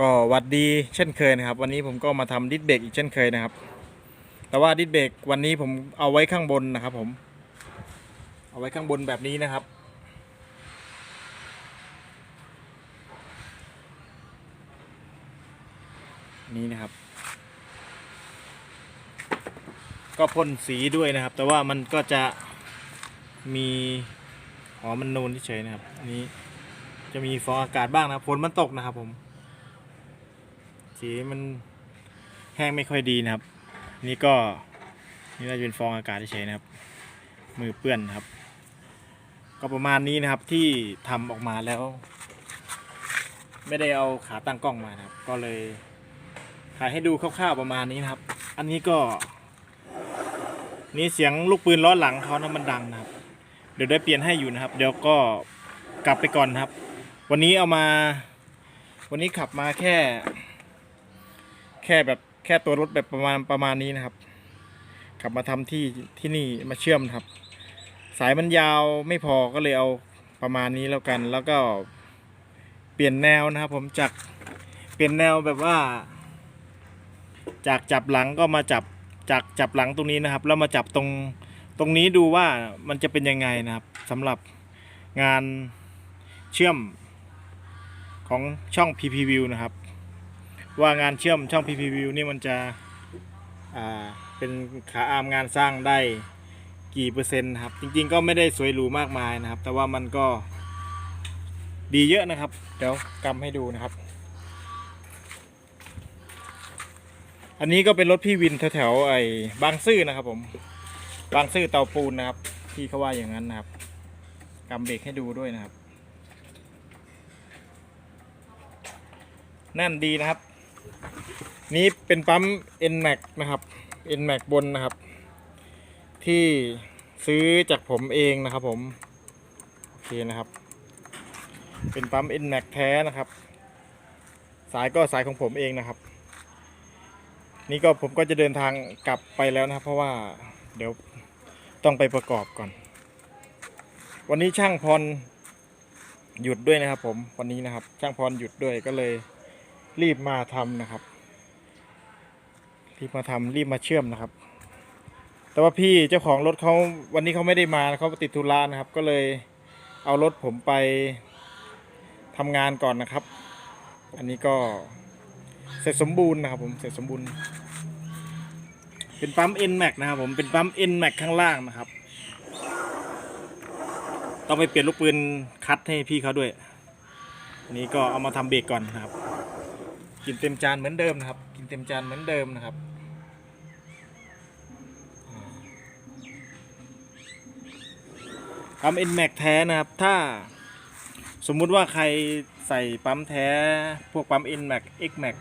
ก็หวัดดีเช่นเคยนะครับ วันนี้ผมก็มาทำดิสเบรกอีกเช่นเคยนะครับ แต่ว่าดิสเบรกวันนี้ผมเอาไว้ข้างบนนะครับ ผม เอาไว้ข้างบนแบบนี้นะครับ นี่นะครับ ก็พ่นสีด้วยนะครับ แต่ว่ามันก็จะมีอ๋อมันนูนเฉยนะครับนี้จะมีฟองอากาศบ้างนะฝนมันตกนะครับผม สีมันแห้งไม่ค่อยดีนะครับ นี่ก็นี่น่าจะเป็นฟองอากาศเฉยๆนะครับ มือเปื้อนนะครับ ก็ประมาณนี้นะครับที่ทำออกมาแล้ว ไม่ได้เอาขาตั้งกล้องมานะครับ ก็เลยถ่ายให้ดูคร่าวๆประมาณนี้นะครับ อันนี้ก็ นี่เสียงลูกปืนล้อหลังเขานะมันดังนะครับ เดี๋ยวได้เปลี่ยนให้อยู่นะครับ เดี๋ยวก็กลับไปก่อนนะครับ วันนี้เอามา วันนี้ขับมาแค่ ค่แบบแค่ตัวรถแบบประมาณประมาณนี้นะครับขับมาทำที่ที่นี่มาเชื่อมครับ สายมันยาวไม่พอก็เลยเอาประมาณนี้แล้วกัน แล้วก็เปลี่ยนแนวนะครับ ผมจากเปลี่ยนแนวแบบว่า จากจับหลังก็มาจับจากจับหลังตรงนี้นะครับ แล้วมาจับตรงตรงนี้ดูว่ามันจะเป็นยังไงนะครับสำหรับงานเชื่อมของช่อง PP View นะครับ ว่างานเชื่อมช่อง PP View นี่มันจะเป็นขาอามงานสร้างได้กี่เปอร์เซ็นต์ครับ จริงๆก็ไม่ได้สวยหรูมากมายนะครับ แต่ว่ามันก็ดีเยอะนะครับ เดี๋ยวกำให้ดูนะครับ อันนี้ก็เป็นรถพี่วินแถวๆไอ้บางซื่อนะครับผม บางซื่อเตาปูนนะครับพี่เขาว่าอย่างนั้นนะครับกำเบรกให้ดูด้วยนะครับ แน่นดีนะครับ นี้เป็นปั๊ม NMAX นะครับ NMAX บนนะครับ ที่ซื้อจากผมเองนะครับผม โอเคนะครับ เป็นปั๊ม NMAX แท้นะครับ สายก็สายของผมเองนะครับ นี่ก็ผมก็จะเดินทางกลับไปแล้วนะครับ เพราะว่าเดี๋ยวต้องไปประกอบก่อน วันนี้ช่างพรหยุดด้วยนะครับผมวันนี้นะครับ ช่างพรหยุดด้วยก็เลย รีบมาทำนะครับ รีบมาทำรีบมาเชื่อมนะครับ แต่ว่าพี่เจ้าของรถเขาวันนี้เขาไม่ได้มาเขาติดธุระนะครับ ก็เลยเอารถผมไปทำงานก่อนนะครับ อันนี้ก็เสร็จสมบูรณ์นะครับ ผมเสร็จสมบูรณ์ เป็นปั๊ม N Max นะครับ ผมเป็นปั๊ม N Max ข้างล่างนะครับ ต้องไปเปลี่ยนลูกปืนคัดให้พี่เขาด้วยนนี้ก็เอามาทำเบรกก่อนนะครับ กินเต็มจานเหมือนเดิมนะครับ กินเต็มจานเหมือนเดิมนะครับปั๊ม N Max แท้นะครับ ถ้าสมมุติว่าใครใส่ปั๊มแท้ พวกปั๊ม N Max X Max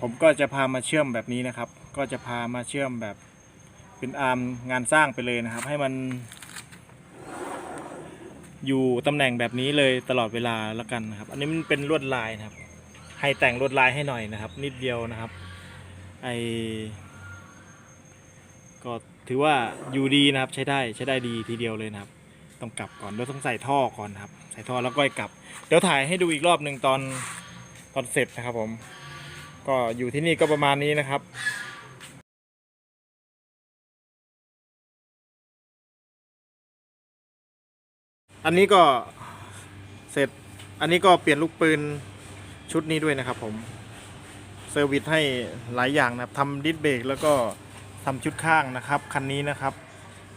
ผมก็จะพามาเชื่อมแบบนี้นะครับ ก็จะพามาเชื่อมแบบเป็นอาร์มงานสร้างไปเลยนะครับ ให้มัน อยู่ตำแหน่งแบบนี้เลยตลอดเวลาแล้วกันนะครับ อันนี้มันเป็นลวดลายนะครับ ให้แต่งลวดลายให้หน่อยนะครับ นิดเดียวนะครับไอก็ถือว่าอยู่ดีนะครับใช้ได้ใช้ได้ดีทีเดียวเลยนะครับ ต้องกลับก่อนแล้วต้องใส่ท่อก่อนนครับ ใส่ท่อแล้วก็กลับ เดี๋ยวถ่ายให้ดูอีกรอบหนึ่งตอนตอนเสร็จนะครับผม ก็อยู่ที่นี่ก็ประมาณนี้นะครับอันนี้ก็เสร็จ อันนี้ก็เปลี่ยนลูกปืน ชุดนี้ด้วยนะครับผมเซอร์วิสให้หลายอย่างนะครับทำดิสเบรกแล้วก็ทำชุดข้างนะครับคันนี้นะครับ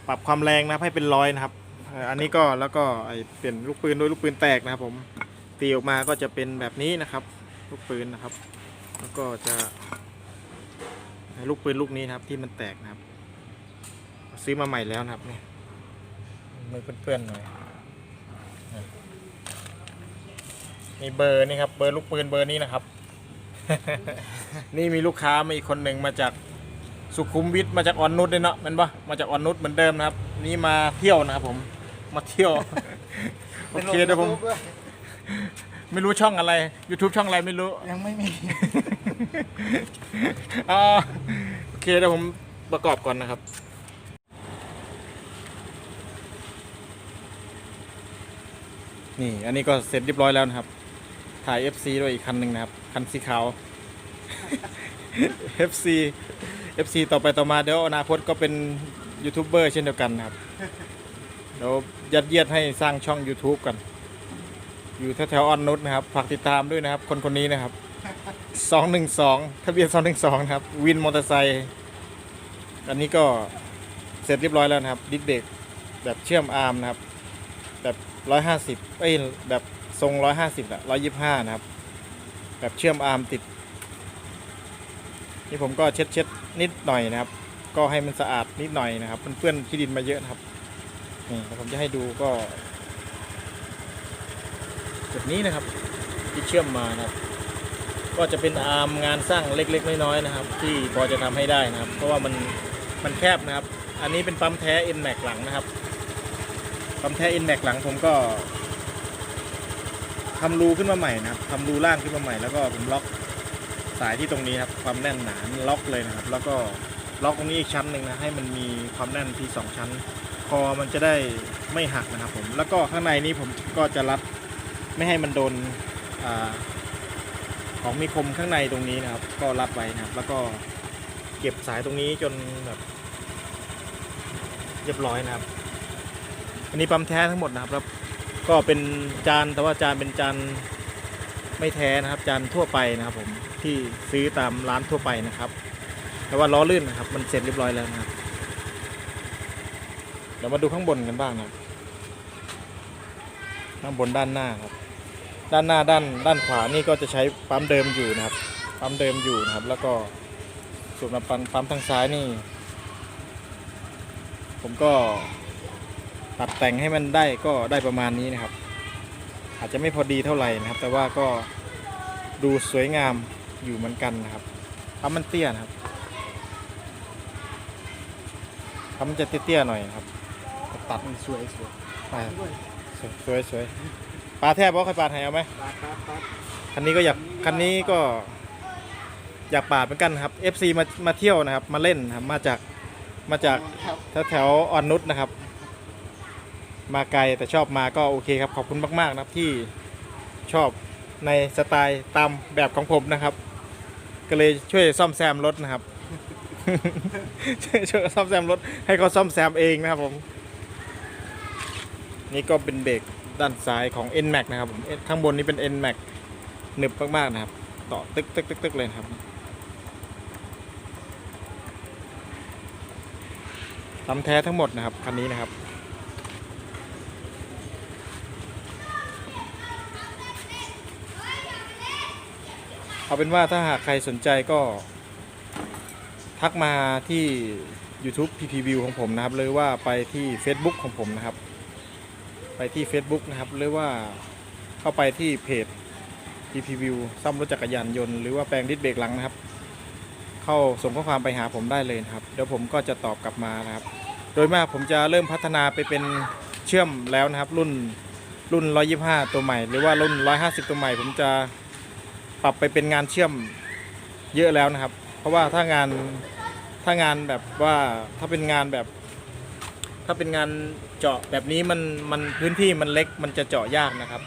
ปรับความแรงนะให้เป็นร้อยนะครับ อันนี้ก็แล้วก็ไอเปลี่ยนลูกปืนด้วยลูกปืนแตกนะครับ ผมตีออกมาก็จะเป็นแบบนี้นะครับ ลูกปืนนะครับ แล้วก็จะลูกปืนลูกนี้นะครับที่มันแตกนะครับ ซื้อมาใหม่แล้วนะครับนี่มือเปื้อนๆหน่อย มีเบอร์นี่ครับเบอร์ลูกปืนเบอร์นี้นะครับ นี่มีลูกค้ามาอีกคนหนึ่งมาจากสุขุมวิทมาจากอ่อนนุชเลยเนาะแมันปะมาจากอ่อนนุชเหมือนเดิมนะครับ นี่มาเที่ยวนะครับผมมาเที่ยวโอเคเดี๋ยวผม ไม่รู้ช่องอะไร YouTube ช่องอะไรไม่รู้ ยังไม่มีอ่าโอเคเดี๋ยวผมประกอบก่อนนะครับนี่อันนี้ก็เสร็จเรียบร้อยแล้วนะครับ ถ่าย FC ด้วยอีกคันหนึ่งนะครับ คันสีขาว FC FC ต่อไปต่อมาเดี๋ยวอนาคตก็เป็นยูทูบเบอร์เช่นเดียวกันนะครับเดี๋ยวยัดเยียดให้สร้างช่อง YouTube กัน อยู่แถวๆออนนุชนะครับ ฝากติดตามด้วยนะครับ คนคนนี้นะครับ 212 ทะเบียน 212 นะครับ วินมอเตอร์ไซค์อันนี้ก็เสร็จเรียบร้อยแล้วนะครับ ดิสเบรกแบบเชื่อมอาร์มนะครับ แบบ 150เอ้ยแบบ ทรง 150อะ125 นะครับ แบบเชื่อมอาร์มติด นี่ผมก็เช็ดเช็ดนิดหน่อยนะครับ ก็ให้มันสะอาดนิดหน่อยนะครับมันเปื้อนขี้ดินมาเยอะนะครับนี่แล้วผมจะให้ดูก็แบบนี้นะครับ ที่เชื่อมมานะครับ ก็จะเป็นอาร์มงานสร้างเล็กๆน้อยๆนะครับ ที่พอจะทำให้ได้นะครับ เพราะว่ามันมันแคบนะครับ อันนี้เป็นปั๊มแท้ N Max หลังนะครับปั๊มแท้ N Max หลังผมก็ ทำรูขึ้นมาใหม่นะครับทำรูล่างขึ้นมาใหม่แล้วก็ผมล็อกสายที่ตรงนี้ครับความแน่นหนาล็อกเลยนะครับ แล้วก็ล็อกตรงนี้อีกชั้นหนึ่งนะให้มันมีความแน่นที่สองชั้น คอมันจะได้ไม่หักนะครับผมแล้วก็ข้างในนี้ผมก็จะรัดไม่ให้มันโดนอของมีคมข้างในตรงนี้นะครับ ก็รัดไว้นะครับ แล้วก็เก็บสายตรงนี้จนแบบเรียบร้อยนะครับ อันนี้ปั๊มแท้ทั้งหมดนะครับแล้ว ก็เป็นจานแต่ว่าจานเป็นจานไม่แท้นะครับ จานทั่วไปนะครับ ผมที่ซื้อตามร้านทั่วไปนะครับ แต่ว่าล้อลื่นนะครับ มันเสร็จเรียบร้อยแล้วนะครับเดี๋ยวมาดูข้างบนกันบ้างนะข้างบนด้านหน้าครับ ด้านหน้าด้านด้านขวานี่ก็จะใช้ปั๊มเดิมอยู่นะครับ ปั๊มเดิมอยู่นะครับ แล้วก็ส่วนปั๊มปั๊มทางซ้ายนี่ ผมก็ ตัดแต่งให้มันได้ก็ได้ประมาณนี้นะครับ อาจจะไม่พอดีเท่าไหร่นะครับ แต่ว่าก็ดูสวยงามอยู่เหมือนกันนะครับปั๊มมันเตี้ยนะครับปั๊มมันจะเตี้ยๆหน่อยครับ ตัดสวยสวยไปสวยสวยปลาแทบเพราะใครปลาไทยเอาไหมคันนี้ก็อยากคันนี้ก็อยากปาดเหมือนกันครับ FC มามาเที่ยวนะครับ มาเล่นครับ มาจากมาจากแถวแถวอ่อนนุชนะครับ มาไกลแต่ชอบมาก็โอเคครับขอบคุณมาก ๆ นะครับที่ชอบในสไตล์ตามแบบของผมนะครับ ก็เลยช่วยซ่อมแซมรถนะครับช่วยช่วยซ่อมแซมรถให้เขาซ่อมแซมเองนะครับผมนี่ก็เป็นเบรกด้านซ้ายของ N Max นะครับผมข้างบนนี้เป็น N Max หนึบมากๆนะครับ ต่อตึกตึกตึกตึกเลยครับทำแท้ทั้งหมดนะครับคันนี้นะครับ เอาเป็นว่าถ้าหากใครสนใจก็ทักมาที่ YouTube PP View ของผมนะครับหรือว่าไปที่ Facebook ของผมนะครับ ไปที่ Facebook นะครับหรือว่าเข้าไปที่เพจ PP View ซ่อมรถจักรยานยนต์ หรือว่าแปลงดิสเบรกหลังนะครับ เข้าส่งข้อความไปหาผมได้เลยนะครับ เดี๋ยวผมก็จะตอบกลับมานะครับ โดยมากผมจะเริ่มพัฒนาไปเป็นเชื่อมแล้วนะครับ รุ่นรุ่น 125 ตัวใหม่ หรือว่ารุ่น 150 ตัวใหม่ ผมจะ ปรับไปเป็นงานเชื่อมเยอะแล้วนะครับ เพราะว่าถ้างานถ้างานแบบว่าถ้าเป็นงานแบบ ถ้าเป็นงานเจาะแบบนี้มันมันพื้นที่มันเล็กมันจะเจาะยากนะครับ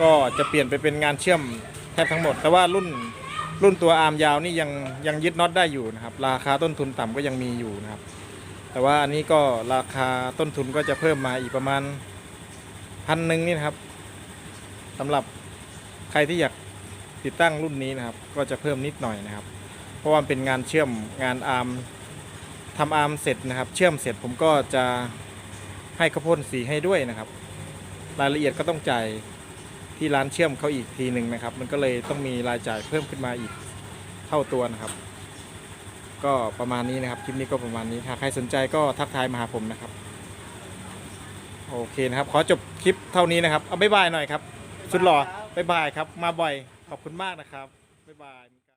ก็จะเปลี่ยนไปเป็นงานเชื่อมแทบทั้งหมด แต่ว่ารุ่นรุ่นตัวอาร์มยาวนี่ยังยังยึดน็อตได้อยู่นะครับ ราคาต้นทุนต่ำก็ยังมีอยู่นะครับ แต่ว่าอันนี้ก็ราคาต้นทุนก็จะเพิ่มมาอีกประมาณพันหนึ่งนี่นะครับสำหรับใครที่อยาก ติดตั้งรุ่นนี้นะครับ ก็จะเพิ่มนิดหน่อยนะครับ เพราะว่าเป็นงานเชื่อมงานอาร์มทำอาร์มเสร็จนะครับ เชื่อมเสร็จผมก็จะให้เขาพ่นสีให้ด้วยนะครับ รายละเอียดก็ต้องจ่ายที่ร้านเชื่อมเขาอีกทีหนึ่งนะครับ มันก็เลยต้องมีรายจ่ายเพิ่มขึ้นมาอีกเท่าตัวนะครับ ก็ประมาณนี้นะครับคลิปนี้ก็ประมาณนี้หากใครสนใจก็ทักทายมาหาผมนะครับ โอเคนะครับ ขอจบคลิปเท่านี้นะครับ เอาบ๊ายบายหน่อยครับ สุดหล่อบ๊ายบายครับ มาบ่อย ขอบคุณมากนะครับ บ๊ายบาย